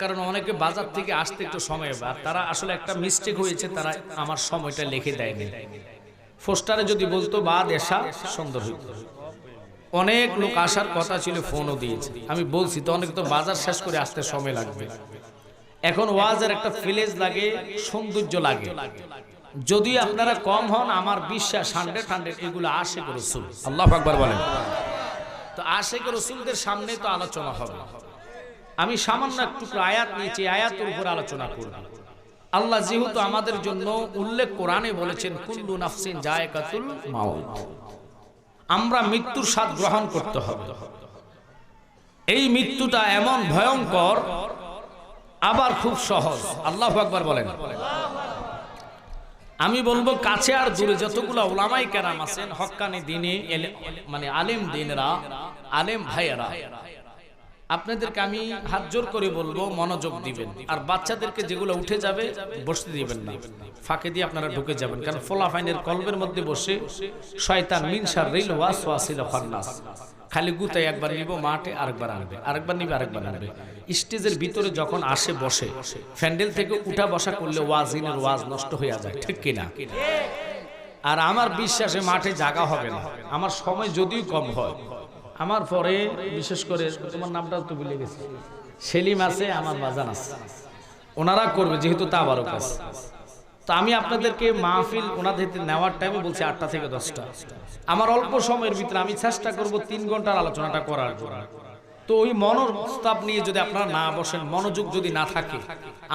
কারণ অনেকে বাজার থেকে আসতে একটু সময় বা তারা আসলে একটা মিস্টেক হয়েছে, তারা আমার সময়টা লিখে দেয়নি। পোস্টারে যদি বলতো বাদ এসা সুন্দর হইত। অনেক লোক আসার কথা ছিল ফোনও দিয়েছে। আমি বলছি, তো অনেক তো বাজার শেষ করে আসতে সময় লাগবে। এখন ওয়াজের একটা ফিলেজ লাগে, সৌন্দর্য লাগে। যদি আপনারা কম হন, আমার বিশ্বাস হান্ড্রেড হান্ড্রেড এগুলো আশে রসুল। আল্লাহ আকবার বলেন। তো আশেক রসুলদের সামনে তো আলোচনা হবে। আমি সামান্য একটু আয়াত নিয়েছি আয়াতের উপর আলোচনা করব। আল্লাহ যেহেতু আমাদের জন্য উল্লেখ কোরআনে বলেছেন, কুল্লু নাফসিন জায়কাতুল মাউত। আমরা মৃত্যুর স্বাদ গ্রহণ করতে হবে। এই মৃত্যুটা এমন ভয়ঙ্কর, আবার খুব সহজ। আল্লাহ আকবার বলেন। আমি বলব, কাছে আর দূরে যতগুলো ওলামাই কেরাম আছেন, হক্কানি দিনে মানে আলেম দিনরা, আলেম ভাইয়েরা আপনাদেরকে আমি হাত জোর করে বলব মনোযোগ দিবেন। আর বাচ্চাদেরকে যেগুলো উঠে যাবে বসতে দিবেন না। ফাঁকে দিয়ে আপনারা ঢুকে যাবেন। কারণ ফোলাফাইনের কলবের মধ্যে বসে শয়তান মিনসার রিল ওয়াস ওয়াসিল ফান্নাস। খালি গুতাই একবার নিব মাঠে আরেকবার আনবে। আরেকবার নিবে আরেকবার আনবে। স্টেজের ভিতরে যখন আসে বসে ফ্যান্ডেল থেকে উঠা বসা করলে ওয়াজিনের ওয়াজ নষ্ট হয়ে যায় ঠিক কিনা? আর আমার বিশ্বাসে মাঠে জাগা হবে না। আমার সময় যদিও কম হয় আমার পরে, বিশেষ করে তোমার নামটা তো ভুলে গেছি। সেলিম আছে, আমার বাজান আছে। ওনারা করবে, যেহেতু তা বারো কাজ তো আমি আপনাদেরকে মাহফিল ওনাদের নেওয়ার টাইমে বলছি আটটা থেকে দশটা। আমার অল্প সময়ের ভিতরে আমি চেষ্টা করব তিন ঘণ্টার আলোচনাটা করার তো ওই মনোস্তাপ নিয়ে যদি আপনারা না বসেন, মনোযোগ যদি না থাকে,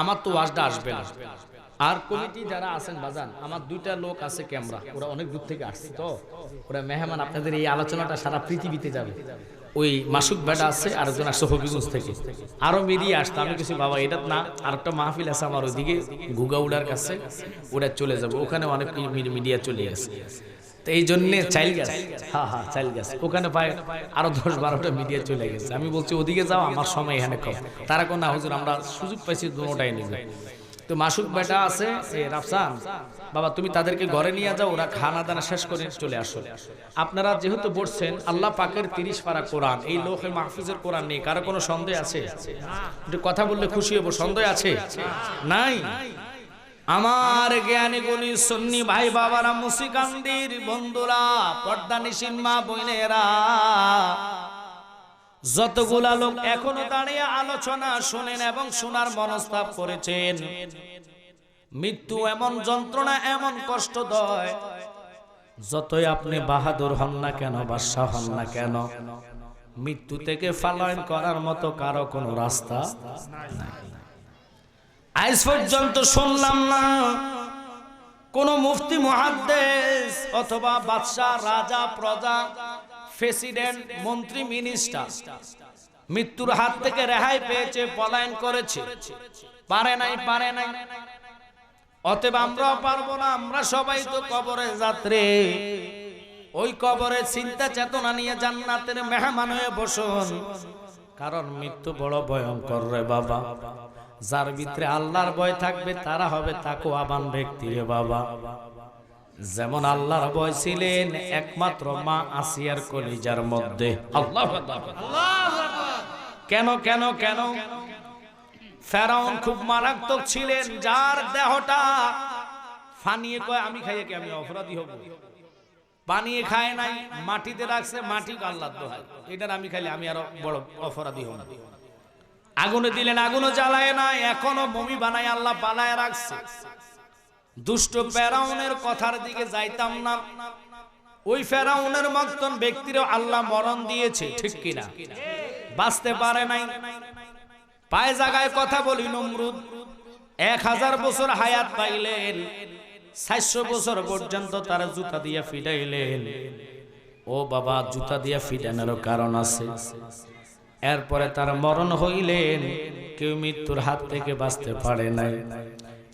আমার তো ওয়াজটা আসবে না। আর কমিটি যারা আছেন, বাজান, আমার দুইটা লোক আছে ক্যামেরা, ওরা অনেক দূর থেকে আসছে তো। ওরা মেহমান, আপনাদের এই আলোচনাটা সারা পৃথিবীতে যাবে। ওই মাসুক বেটা আছে আর একজন আসছে হবিগঞ্জ থেকে। আরও বেরিয়ে আসতো আমি কিছু বাবা এটা না আর একটা মাহফিল আছে আমার ওইদিকে গুগাউড়ার কাছে, ওরা চলে যাবে, ওখানে অনেক মিডিয়া চলে গেছে তো এই জন্যে চাইল গাছ হ্যাঁ হ্যাঁ চাইল গাছ, ওখানে পায় আরও দশ বারোটা মিডিয়া চলে গেছে। আমি বলছি, ওদিকে যাও, আমার সময় এখানে কম। তারা কোন না, হুজুর, আমরা সুযোগ পাইছি দুটাই নিবে। তো মাসুক বেটা আছে রাফসান, বাবা, তুমি তাদেরকে ঘরে নিয়ে যাও, ওরা খানা দানা শেষ করে চলে আসো। আপনারা যেহেতু বলছেন, আল্লাহ পাকের তিরিশ পারা কোরআন, এই লোহে মাহফুজের কোরআন নেই, কারও কোনো সন্দেহ আছে? একটু কথা বললে খুশি হব, সন্দেহ আছে? নাই? আমার জ্ঞানী গুণী সন্নি ভাই বাবারা মুসিকান্দির বন্ধুরা, পর্দা নিশিন মা বোনেরা যতগুলা লোক এখনও দাঁড়িয়ে আলোচনা শোনেন এবং শোনার মনস্তাব করেছেন, মৃত্যু এমন যন্ত্রণা, এমন কষ্ট দয় যতই আপনি বাহাদুর হন না কেন, বাদশাহ হন না কেন, মৃত্যু থেকে ফালায়ন করার মতো কারও কোনো রাস্তা নাই। আজ পর্যন্ত শুনলাম না কোন মুফতি, মহাদ্দেশ অথবা বাদশাহ, রাজা, প্রজা প্রেসিডেন্ট, মন্ত্রী, মিনিস্টার। মৃত্যুর হাত থেকে রেহাই পেয়েছে পলায়ন করেছে। পারে নাই পারে নাই। অতএব আমরাও পারব না, আমরা সবাই তো কবরে যাত্রে। ওই কবরে চিন্তা চেতনা নিয়ে জান্নাতের মেহমান হয়ে বসুন। কারণ মৃত্যু বড় ভয়ঙ্কর রে বাবা। যার ভিতরে আল্লাহর ভয় থাকবে, তারা হবে তাকো আবান ব্যক্তি রে বাবা। যেমন আল্লাহর ভয় ছিলেন একমাত্র মা আসিয়ার কলিজার মধ্যে। আল্লাহ কেন কেন কেন? ফেরাউন খুব মারাত্মক ছিলেন, যার দেহটা ফানিয়ে কয়, আমি খাইয়ে কি আমি অপরাধী হব? বানিয়ে খায় নাই, মাটিতে রাখছে, মাটি আল্লাহ এটার আমি খাইলে আমি আরও বড় অপরাধী হব। আগুনে দিলেন, আগুনও জ্বালায় না এখনও বমি বানায় আল্লাহ পালায় রাখছে। দুষ্ট ফেরাউনের কথার দিকে যাইতাম না। ওই ফেরাউনের মতন ব্যক্তির আল্লাহ মরণ দিয়েছে, ঠিক কিনা? বাঁচতে পারে নাই। পায়ে জায়গায় কথা বলি, নমরুদ, এক হাজার বছর হায়াত পাইলেন সাতশো বছর পর্যন্ত তারা জুতা দিয়া ফিটাইলেন ও বাবা, জুতা দিয়া ফিটানোর কারণ আছে। এরপরে তার মরণ হইলেন, কেউ মৃত্যুর হাত থেকে বাঁচতে পারে নাই।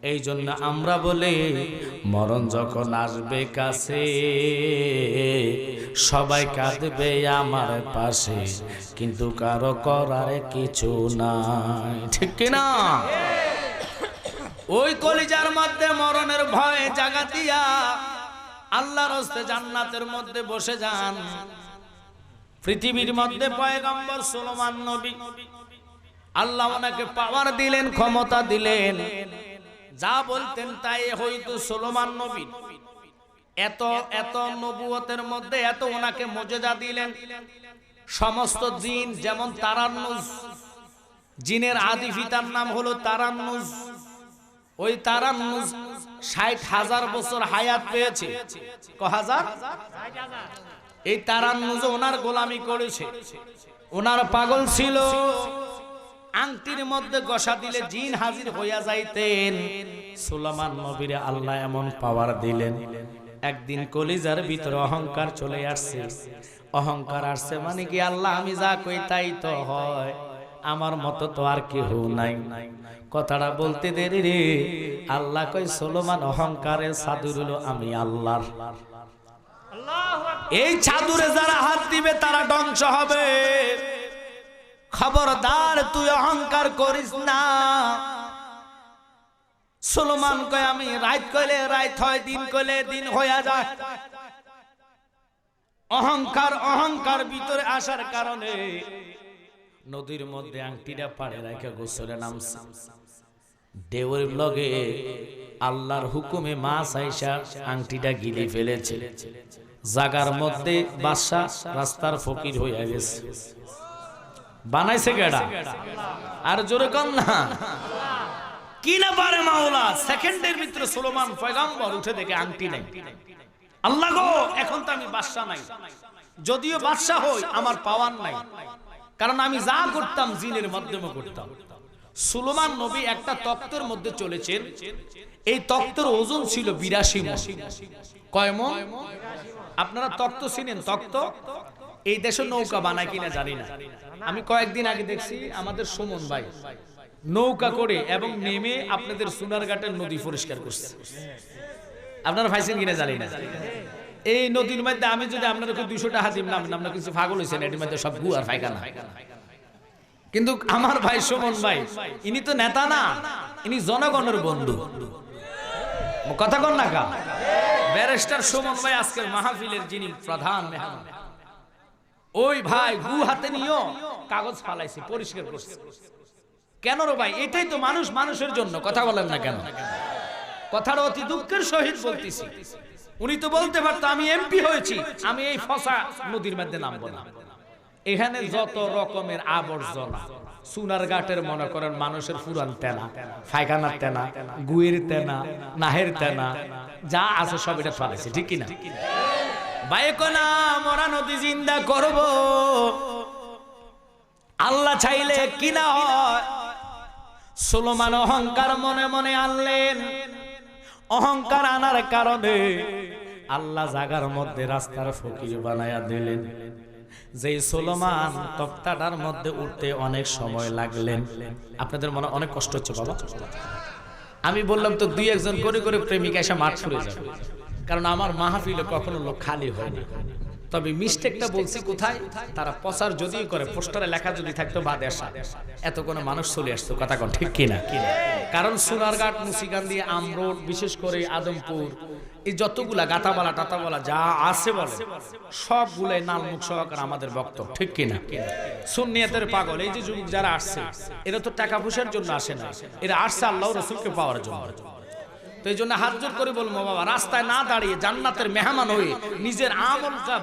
এই জন্য আমরা বলি, মরণ যখন আসবে কাছে, সবাই কাঁদবে আমার পাশে, কিন্তু কারও করার কিছু নাই। ঠিক কিনা ওই কলিজার মধ্যে মরণের ভয়ে জাগা দিয়া আল্লাহর হস্তে জান্নাতের মধ্যে বসে যান। পৃথিবীর মধ্যে পয়গম্বর সুলমান নবী, আল্লাহ ওনাকে পাওয়ার দিলেন, ক্ষমতা দিলেন। যা বলতেন তাই হয়তো সোলোমান নবী। এত এত নবুয়তের মধ্যে এত ওনাকে মর্যাদা দিলেন। সমস্ত জিন যেমন তারান্নুজ, জিনের আদি পিতার নাম হলো তারান্নুজ। ওই তারান্নুজ ষাট হাজার বছর হায়াত পেয়েছে। ক হাজার? এই তারান্নুজ ওনার গোলামি করেছে। ওনার পাগল ছিল। আংটির মধ্যে গসা দিলে জিন হাজির হইয়া যাইতেন। সুলামান নবীরে আল্লাহ এমন পাওয়ার দিলেন। একদিন কলিজার ভিতরে অহংকার চলে আসছে। অহংকার আসছে মানে কি আল্লাহ আমি যা কই তাই তো হয়। আমার মতো তো আর কেউ নাই। কথাটা বলতে দেরি রে। আল্লাহ কই সোলোমান অহংকারে সাধুর হলো আমি আল্লাহর। এই চাদুরে যারা হাত দিবে তারা ধ্বংস হবে। খবরদার, তুই অহংকার করিস না। সুলমান কয়, আমি রাত কইলে রাত হয়, দিন কইলে দিন হইয়া যায়। অহংকার অহংকার ভিতরে আসার কারণে নদীর মধ্যে আংটিটা পাড়ে রেখে গোসলে নামছে। দেওয়ের লগে আল্লাহর হুকুমে মাছ আইসা আংটিটা গিলে ফেলেছে। জাগার মধ্যে বাদশা রাস্তার ফকির হইয়া গেছে। বানাইছে কেডা? আর জোরে কম না। কি না পারে মাওলা? সেকেন্ডের ভিতরে সুলেমান পয়গাম্বর উঠে দেখে আংটি নাই। আল্লাহ গো, এখন তো আমি বাদশা নাই। যদিও বাদশা হই, আমার পাওয়ার নাই। কারণ আমি যা করতাম, জিনের মাধ্যমে করতাম। সুলেমান নবী একটা তক্তের মধ্যে চলেছেন। এই তক্তের ওজন ছিল বিরাশি মণ কয় মণ আপনারা তক্ত চিনেন? তক্ত? এই দেশে নৌকা বানায় কিনা জানি না। আমি কয়েকদিন আগে দেখছি আমাদের সুমন ভাই নৌকা করে এবং নেমে আপনাদের সুনারঘাটের নদী পরিষ্কার করছে। আপনারা ভাইছেন কিনা জানি না। এই নদীর মধ্যে আমি যদি আপনাদেরকে দুইশো টাকা দিম না আপনার কিছু ফাগল হয়েছেন এটির মধ্যে সব গু আর ফাইকানা কিন্তু আমার ভাই সুমন ভাই ইনি তো নেতা না ইনি জনগণের বন্ধু। কথা কন না কা? ব্যারিস্টার সুমন ভাই আজকের মাহফিলের যিনি প্রধান মেহমান। ওই ভাই গু হাতে নিয়েও কাগজ ফালাইছে পরিষ্কার করছে। কেন রে ভাই? এটাই তো মানুষ মানুষের জন্য। কথা বলেন না কেন? কথাটা অতি দুঃখের সহিত বলতেছি। উনি তো বলতে পারতো আমি এমপি হয়েছি। আমি এই ফসা নদীর মধ্যে নামবো না। এখানে যত রকমের আবর্জনা সুনার ঘাটের মনে করেন মানুষের ফুরান তেনা ফাইখানার তেনা গুয়ের তেনা নাহের তেনা যা আছে সব এটা ফেলেছে ঠিক কিনা? আল্লাহ চাইলে হয়? সুলমান অহংকার মনে মনে আনলেন। অহংকার আনার কারণে আল্লাহ জাগার মধ্যে রাস্তার ফকির বানায়া দিলেন। যে সোলমান তক্তাটার মধ্যে উঠতে অনেক সময় লাগলেন। আপনাদের মনে অনেক কষ্ট হচ্ছে, বাবা। আমি বললাম, তো দুই একজন করে করে প্রেমিকা এসে মাঠ ছুড়ে যাবে। কারণ আমার মাহফিলে কখনো লোক খালি হয়নি তবে মিস্টেকটা বলছি কোথায়? তারা প্রচার যদিও করে, পোস্টারে লেখা যদি থাকতো বাদে আসা। এত কোনো মানুষ চলে আসতো, কথা কোন, ঠিক কিনা? কারণ সোনারঘাট মুসিগান্ধী আমরোড বিশেষ করে আদমপুর, এই যতগুলা গাতাবালা, টাতাবালা, যা আছে বলে, সবগুলাই নালমুখ সহকারে আমাদের বক্তব্য ঠিক কিনা? সুন্নিয়াতের পাগল, এই যে যুবক যারা আসছে, এরা তো টাকা পয়সার জন্য আসে না। এরা আসছে আল্লাহ রসুলকে পাওয়ার জন্য। তো এই জন্য হাত জোর করে বলব, বাবা, রাস্তায় না দাঁড়িয়ে জান্নাতের মেহমান হয়ে নিজের আমলটা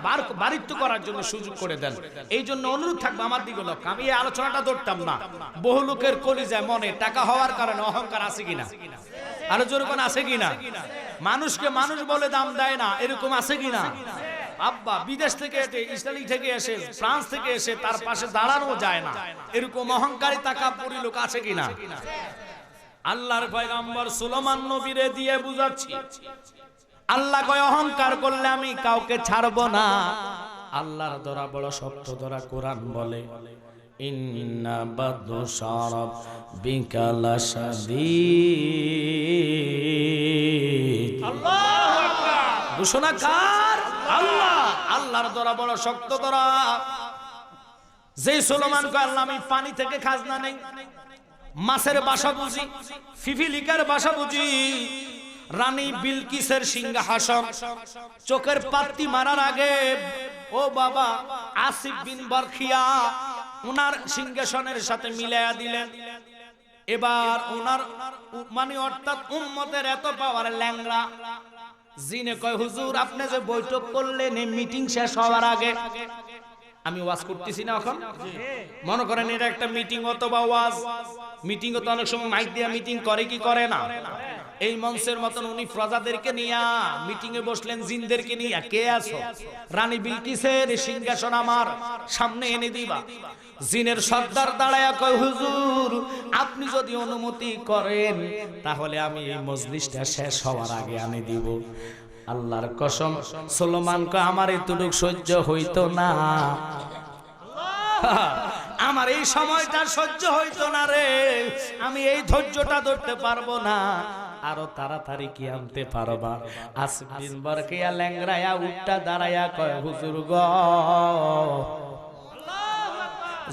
করার জন্য সুযোগ করে দেন। এই জন্য অনুরোধ থাকবে আমার দিকে লক্ষ্য। আমি এই আলোচনাটা ধরতাম না। বহু লোকের কলিজায় মনে, টাকা হওয়ার কারণে অহংকার আছে কিনা? আরও জোর কোন আছে কিনা? মানুষকে মানুষ বলে দাম দেয় না, এরকম আছে কিনা? আব্বা, বিদেশ থেকে এসে, ইতালি থেকে এসে, ফ্রান্স থেকে এসে তার পাশে দাঁড়ানো যায় না। এরকম অহংকারী টাকা পরি লোক আছে কিনা? আল্লাহর পয়গাম্বর সুলমান নবীরে দিয়ে বুঝাচ্ছি। আল্লাহ কয়, অহংকার করলে আমি কাউকে ছাড়বো না। আল্লাহর ধরা বড় শক্ত ধরা কোরআন বলে বিকালা আল্লাহ। আল্লাহর বড় শক্ত ধরা সুলেমান কয়, আল্লাহ, আমি পানি থেকে খাজনা নেই। মাছের বাসা বুঝি, ফিফিলিকার বাসা বুঝি। রানী বিলকিসের সিংহাসন, চোখের পাত্তি মারার আগে, ও বাবা, আসিফ বিন বরখিয়া উনার সিংহাসনের সাথে মিলাইয়া দিলেন। এবার উনার উ- মানে অর্থাৎ উম্মতের এত পাওয়ার ল্যাংড়া। জিনে কয়, হুজুর, আপনি যে বৈঠক করলেন মিটিং শেষ হওয়ার আগে আমি ওয়াজ করতেছি না এখন? মনে করেন এটা একটা মিটিং অথবা ওয়াজ। মিটিং তো অনেক সময় মাইক দিয়ে মিটিং করে কি করে না? এই মঞ্চের মতন উনি প্রজাদেরকে নিয়া মিটিং এ বসলেন জিনদেরকে নিয়া। কে আছো? রানী বিলকিসের সিংহাসন আমার। সামনে এনে দিবা। জিনের সর্দার দাঁড়ায়া কয় হুজুর আপনি যদি অনুমতি করেন তাহলে আমি এই মজলিসটা শেষ হওয়ার আগে আমি দিব। আল্লাহর কসম, সুলমান কো আমার এতটুক সহ্য হইতো না। আমার এই সময়টা সহ্য হইতো না রে। আমি এই ধৈর্যটা ধরতে পারব না। আরও তাড়াতাড়ি কি আনতে পারবা? আসবিন বরকিয়া ল্যাংরায়া উঠটা দাঁড়ায়া কয়, হুজুর গ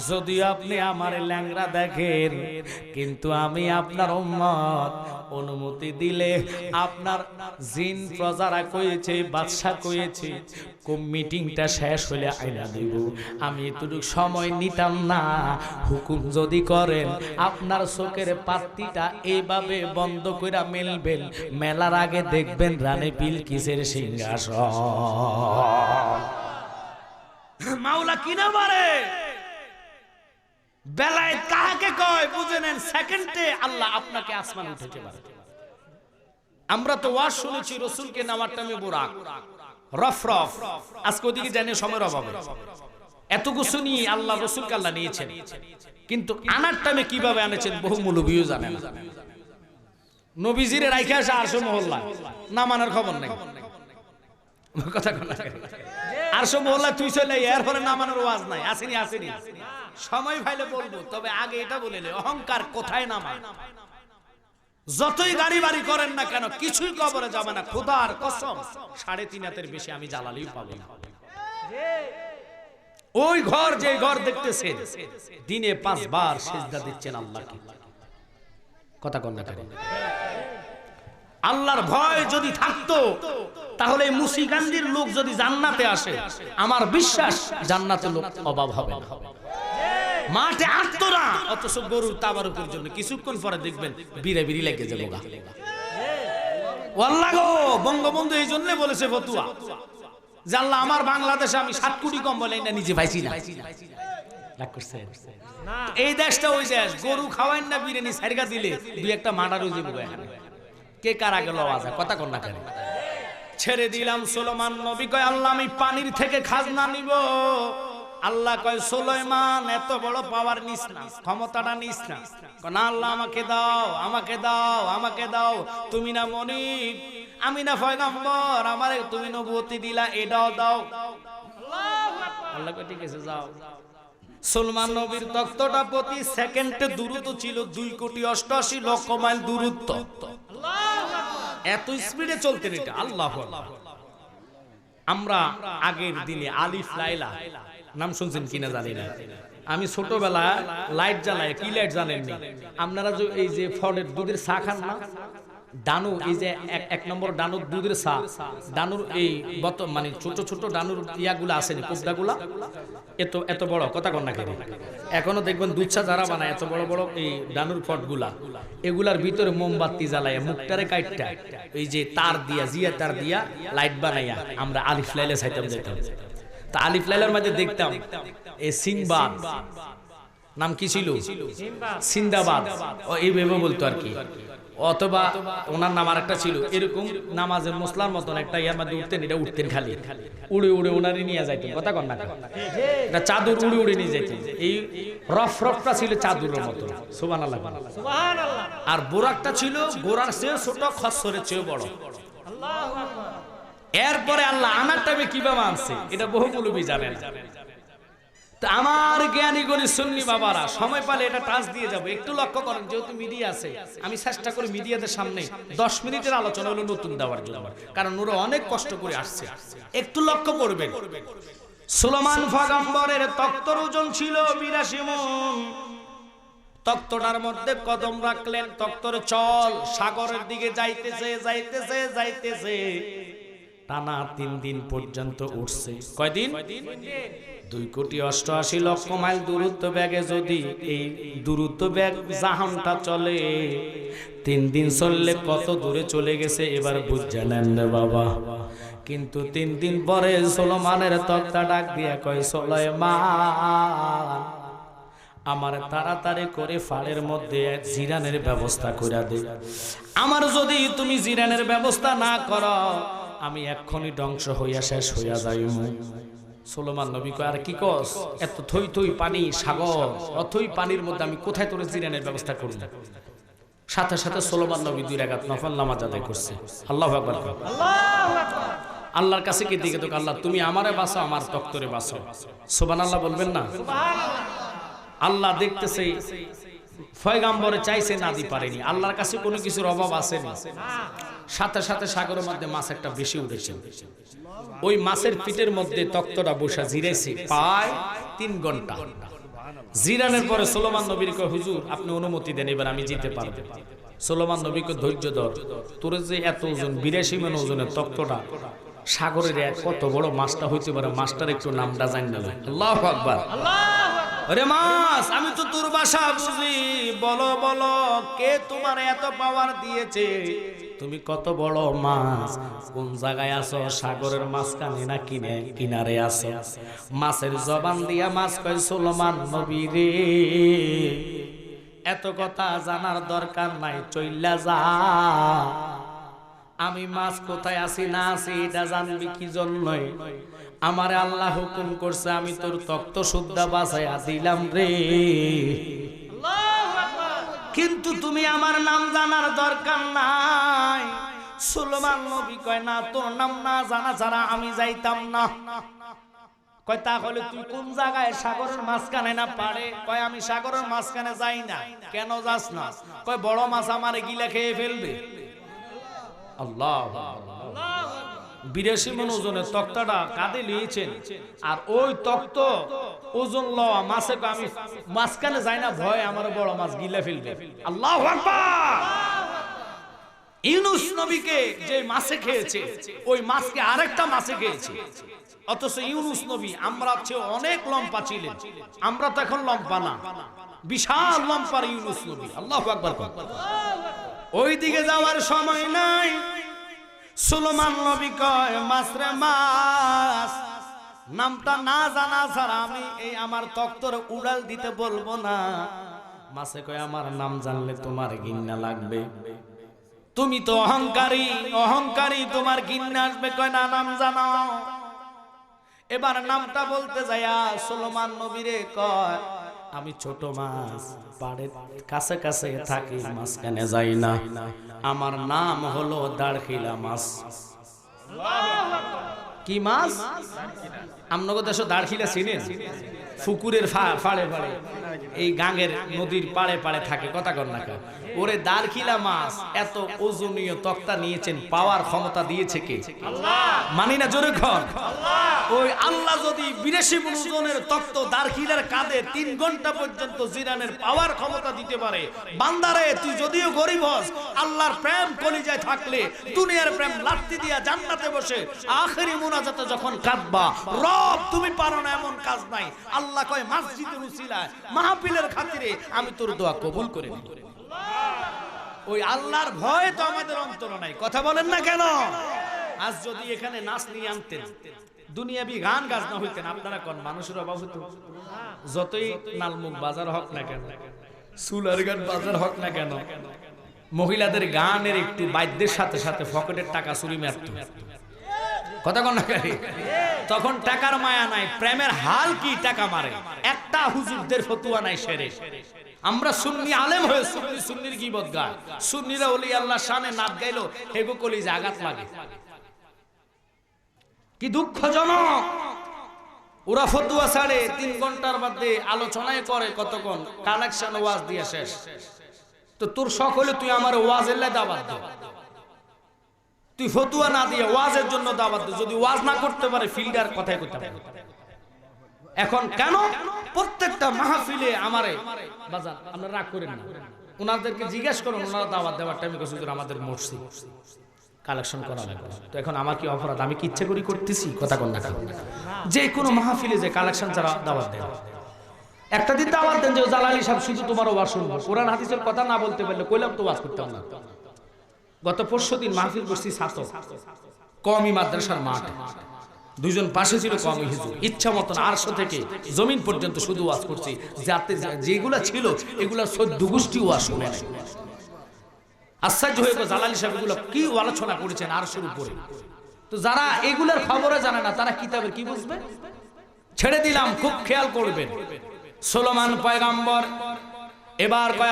যদি আপনি আমার ল্যাংরা দেখেন, কিন্তু আমি আপনার উম্মত, অনুমতি দিলে আপনার জিন প্রজারা কয়েছে বাদশা কয়েছে মিটিংটা শেষ হলে আইনা দিব। আমি এতটুকু সময় নিতাম না। হুকুম যদি করেন, আপনার চোখের পাত্তিটা এইভাবে বন্ধ কইরা মেলবেন। মেলার আগে দেখবেন রানে পিল কিসের সিংহাসন। মাওলা কিনা মারে? বেলায় কাহাকে কয়, বুঝে নেন, সেকেন্ডে আল্লাহ আপনাকে আসমান পারে। আমরা তো ওয়াজ শুনেছি, রসুলকে নামার টাইমে বোরাক। রফ রফ। আজকে ওদিকে জানে সময়ের অভাবে। এতটুকু শুনি আল্লাহ রসুলকে আল্লাহ নিয়েছেন। কিন্তু আনার টাইমে কীভাবে আনেছেন, বহু মুলবিও জানে না। নবীজিরে রাইখে আসে, আরশো মহল্লা। না মানার খবর নেই। কথা কথা আরশো মহল্লা তুই চলে এরপরে না মানার ওয়াজ নাই। আসেনি আসেনি। সময় ভাইলে বলব তবে আগে এটা বলে নে, অহংকার কোথায় নামায়? যতই গাড়ি বাড়ি করেন না কেন কিছুই কবরে যাবে না খোদার কসম সাড়ে তিন হাতের বেশি আমি জ্বালালিও পাবো না। ওই ঘর যে ঘর দেখতেছেন দিনে পাঁচবার সেজদা দিচ্ছেন আল্লাহকে। কথা কন না কেন? আল্লাহর ভয় যদি থাকতো তাহলে মুসিগান্দির লোক যদি জান্নাতে আসে আমার বিশ্বাস জান্নাতে লোক অভাব হবে না। মাঠে আটতো না। অথচ গরু তাবারুকের জন্য কিছুক্ষণ পরে দেখবেন বিড়ে বিড়ি লেগে যাব গা। গো বঙ্গবন্ধু এই জন্য বলেছে ফতুয়া যে আল্লাহ আমার বাংলাদেশে আমি সাত কোটি কম বলে না নিজে পাইছি না। এই দেশটা ওই দেশ গরু খাওয়াইন না বিরিয়ানি সারিকা দিলে দুই একটা মার্ডার হয়ে যাব কে কার আগে লওয়া যায় কথা কন না কেন? ছেড়ে দিলাম সোলোমান নবী কয় আল্লাহ আমি পানির থেকে খাজনা নিব। আল্লাহ কয় সোলেমান এত বড় পাওয়ার নিস না, ক্ষমতাটা নিস না। না, আল্লাহ, আমাকে দাও আমাকে দাও আমাকে দাও। তুমি না মনি আমি না পয়গম্বর, আমারে তুমি নবুয়তি দিলা, এটাও দাও। আল্লাহ ঠিক আছে, যাও। সলমান নবীর তত্ত্বটা প্রতি সেকেন্ডে দূরত্ব ছিল দুই কোটি অষ্টআশি লক্ষ মাইল দূরত্ব এত স্পিডে চলতেন এটা, আল্লাহ আমরা আগের দিনে আলিফ লাইলা নাম শুনছেন কিনা জানি না। আমি ছোটবেলা লাইট জ্বালাই কি লাইট জানেননি আপনারা যে এই যে ফলের দুধের চা খান না, ডানু, এই যে এক- নম্বর ডানুর দুধের চা, ডানুর এই বত মানে ছোট ছোট ডানুর ইয়াগুলা আছে কুকডাগুলা এত এত বড়, কথা কন্যা খেয়ে এখনও দেখবেন দুধ যারা বানায়, এত বড় বড় এই ডানুর ফটগুলা এগুলার ভিতরে মোমবাতি জ্বালায়, মুখটারে কাইটটা, এই যে তার দিয়া, জিয়া তার দিয়া লাইট বানাইয়া আমরা আলিফ লাইলে চাইতাম যেতাম তা আলিফ লাইলার মধ্যে দেখতাম। এ সিংবাদ নাম কি ছিল? সিন্দাবাদ। ও এইভাবে বলতো আর কি। অথবা ওনার নাম আরেকটা ছিল। এরকম নামাজের মোসলার মতন একটা ইয়ার মধ্যে উঠতেন এটা উঠতেন খালি। উড়ে উড়ে ওনারই নিয়ে যাইতেন। কথা কন না। এটা চাদর উড়ে উড়ে নিয়ে যাইতেন। এই রফ রফটা ছিল চাদুরের মতো সুবান আর বোরাকটা ছিল গোড়ার চেয়ে ছোট খসরের চেয়ে বড়। এরপরে আল্লাহ আনার টাইমে কীভাবে আনছে, এটা বহু মুলবি জানেন। আমার জ্ঞানী গণি সুন্নি বাবারা, সময় পালে এটা টাচ দিয়ে যাব। একটু লক্ষ্য করেন, যেহেতু মিডিয়া আছে, আমি চেষ্টা করি মিডিয়াদের সামনে দশ মিনিটের আলোচনা হলো নতুন দেওয়ার জন্য, কারণ ওরা অনেক কষ্ট করে আসছে। একটু লক্ষ্য করবেন, সুলমান ফাগাম্বরের তক্তর ওজন ছিল বিরাশি মন। তক্তটার মধ্যে কদম রাখলেন, তক্তর চল, সাগরের দিকে যাইতেছে যাইতেছে যাইতেছে। টানা তিন দিন পর্যন্ত উঠছে। কয়দিন? দুই কোটি অষ্টআশি লক্ষ মাইল দূরত্ব ব্যাগে যদি এই দূরত্ব ব্যাগ জাহানটা চলে তিন দিন চললে কত দূরে চলে গেছে এবার বুঝে নেন রে বাবা। কিন্তু তিন দিন পরে সোলমানের তক্তা ডাক দিয়া কয় সোলয় মা আমার তাড়াতাড়ি করে ফাড়ের মধ্যে জিরানের ব্যবস্থা করে দে। আমার যদি তুমি জিরানের ব্যবস্থা না করো আমি এক্ষুনি ধ্বংস হইয়া শেষ হইয়া যাইম। সোলোমান নবী আর কি কস? এত থই থই পানি, সাগর, অথই পানির মধ্যে আমি কোথায় তোর জিরানের ব্যবস্থা করব? সাথে সাথে সোলোমান নবী দুই রাকাত নফল নামাজ আদায় করছে। আল্লাহ। আল্লাহর কাছে কি দিকে তো আল্লাহ, তুমি আমারে বাঁচো আমার তক্তরে বাঁচো সোবান আল্লাহ বলবেন না? আল্লাহ দেখতেছে ফয়গাম্বরে চাইছে না দি পারেনি। আল্লাহর কাছে কোনো কিছুর অভাব আসেনি। সাথে সাথে সাগরের মধ্যে মাছ একটা বেশি উঠেছে। ওই মাছের পিঠের মধ্যে তক্তটা বসা জিরেছে প্রায় তিন ঘণ্টা। জিরানের পরে সোলোমান নবীর হুজুর, আপনি অনুমতি দেন, এবার আমি যেতে পারব। সোলোমান নবীকে ধৈর্য ধর। তোর যে এত ওজন, বিরাশি মান ওজনের তক্তটা, সাগরের এক কত বড় মাছটা হইতে পারে, মাছটার একটু নামটা জানি না আল্লাহ আকবার। আরে মাস, আমি তো তোর বাসা বুঝি। বলো বলো, কে তোমার এত পাওয়ার দিয়েছে? তুমি কত বড় মাছ? কোন জায়গায় আছো? সাগরের মাঝখানে না কিনে কিনারে আছো? মাছের জবান দিয়া মাছ কয়, সোলমান নবী রে। এত কথা জানার দরকার নাই চইল্লা যা। আমি মাছ কোথায় আছি, না আছি, এটা জানবি কি জন্যই? আমার আল্লাহ হুকুম করছে আমি তোর তক্ত শুদ্ধা বাছাইয়া দিলাম রে। কিন্তু তুমি আমার নাম জানার দরকার নাই। সুলমান নবী কয় না তোর নাম না জানা ছাড়া আমি যাইতাম না। কয় তাহলে তুই কোন জায়গায় সাগরের মাঝখানে না পারে কয় আমি সাগরের মাঝখানে যাই না। কেন যাস না? কয় বড় মাছ আমারে গিলা খেয়ে ফেলবে। আল্লাহ বিরাশি মন তক্তাটা কাঁধে নিয়েছেন। আর ওই তক্ত ওজন লওয়া মাছে আমি মাঝখানে যাই না, ভয় আমার বড় মাছ গিলে ফেলবে। আল্লাহ ইউনুস নবীকে যে মাছে খেয়েছে, ওই মাছকে আরেকটা মাছে খেয়েছে। অথচ ইউনুস নবী, আমরা চেয়ে অনেক লম্পা ছিলেন। আমরা তো এখন লম্পা না। বিশাল লম্পার ইউনুস নবী। আল্লাহ আকবার ওই দিকে যাওয়ার সময় নাই। সুলমান নবী কয় মাসরে মাস নামটা না জানা ছাড়া আমি এই আমার তক্তর উড়াল দিতে বলব না। মাসে কয়, আমার নাম জানলে তোমার গিন্না লাগবে। তুমি তো অহংকারী অহংকারী, তোমার গিন্না আসবে। কয়, না, নাম জানাও। এবার নামটা বলতে যাইয়া সুলমান নবীরে কয় আমি ছোট মাছ পাড়ের কাছে কাছে থাকি, মাঝখানে যাই না। আমার নাম হলো দাঁড়খিলা মাছ। কি মাছ? আমনগর দেশ দাঁড়খিলা চিনে ফুকুরের ফাড়ে ফাড়ে। এই গাঙ্গের নদীর পাড়ে পাড়ে থাকে, কথা কর না কেন? ওরে দাঁড়খিলা মাছ, এত ওজনীয় তক্তা নিয়েছেন, পাওয়ার ক্ষমতা দিয়েছে কে? মানি না জোরে ঘর ওই আল্লাহ যদি বিরাশি ওজনের তক্ত দারখিলার কাঁধে তিন ঘণ্টা পর্যন্ত জিরানের পাওয়ার ক্ষমতা দিতে পারে, বান্দারে, তুই যদিও গরিব হস, আল্লাহর প্রেম কলিজায় থাকলে, দুনিয়ার প্রেম লাত্তি দিয়া জান্নাতে বসে, আখেরি মুনাজাতে যখন কাঁদবা, রব, তুমি পারো না এমন কাজ নাই। আল্লাহ কয় মসজিদের উসিলায় মাহফিলের খাতিরে আমি তোর দোয়া কবুল করে নিই ওই আল্লাহর ভয় তো আমাদের অন্তর নাই। কথা বলেন না কেন? আজ যদি এখানে নাচ নিয়ে আনতেন, দুনিয়াবি গান গাছ না হইতেন, আপনারা কোন মানুষের অভাব হতো যতই নালমুখ বাজার হক না কেন, সুলার গান বাজার হক না কেন, মহিলাদের গানের একটু বাদ্যের সাথে সাথে পকেটের টাকা চুরি মারত। কথা কন না তখন টাকার মায়া নাই, প্রেমের হাল কি টাকা মারে? একটা হুজুরদের ফতুয়া নাই সেরে। আমরা সুন্নি আলেম হয়ে সুন্নি সুন্নির গিবত গায় সুন্নিরা ওলি আল্লাহ শানে নাচ গাইলো, হেগো কলি আঘাত লাগে। কি দুঃখজনক। ওরা ফতুয়া ছাড়ে, তিন ঘণ্টার মধ্যে আলোচনায় করে কতক্ষণ, কালেকশন ওয়াজ দিয়ে শেষ। তো তোর শখ হলে তুই আমার ওয়াজের লাই দাবাত দে। তুই ফতুয়া না দিয়ে ওয়াজের জন্য দাবাত দে। যদি ওয়াজ না করতে পারে, ফিল্ডার কথাই করতে পারে। এখন কেন প্রত্যেকটা মাহফিলে আমারে বাজার, আপনারা রাগ করেন না। ওনাদেরকে জিজ্ঞেস করুন, ওনারা দাওয়াত দেওয়ার টাইমে হুজুর, আমাদের মসজিদ কালেকশন করা লাগবে। তো এখন আমার কি অপরাধ? আমি কি ইচ্ছে করি করতেছি? কথা কন না যে কোনো মাহফিলে যে কালেকশন ছাড়া দাওয়াত দেয়। একটা দিন দাওয়াত দেন যে জালালি সাহেব, শুধু তোমার ওয়াজ শুনব। কোরআন, হাদিসের কথা না বলতে পারলে কইলাম তো ওয়াজ করতাম না। গত পরশু দিন মাহফিল করছি ছাত্র। কমি মাদ্রাসার মাঠ। দুইজন পাশে ছিল কমি হিজুর ইচ্ছা মতন আরশো থেকে জমিন পর্যন্ত শুধু ওয়াজ করছি। যাতে যেগুলা ছিল, এগুলা সদ্য গোষ্ঠী ওয়াজ শুনে। আশ্চর্য হয়ে জালালি সাহেব এগুলো কি আলোচনা করেছেন আরশের উপরে। তো যারা এগুলোর খবরে জানে না, তারা কিতাবের কি বুঝবে? ছেড়ে দিলাম, খুব খেয়াল করবেন। সোলোমান পয়গাম্বর, এবার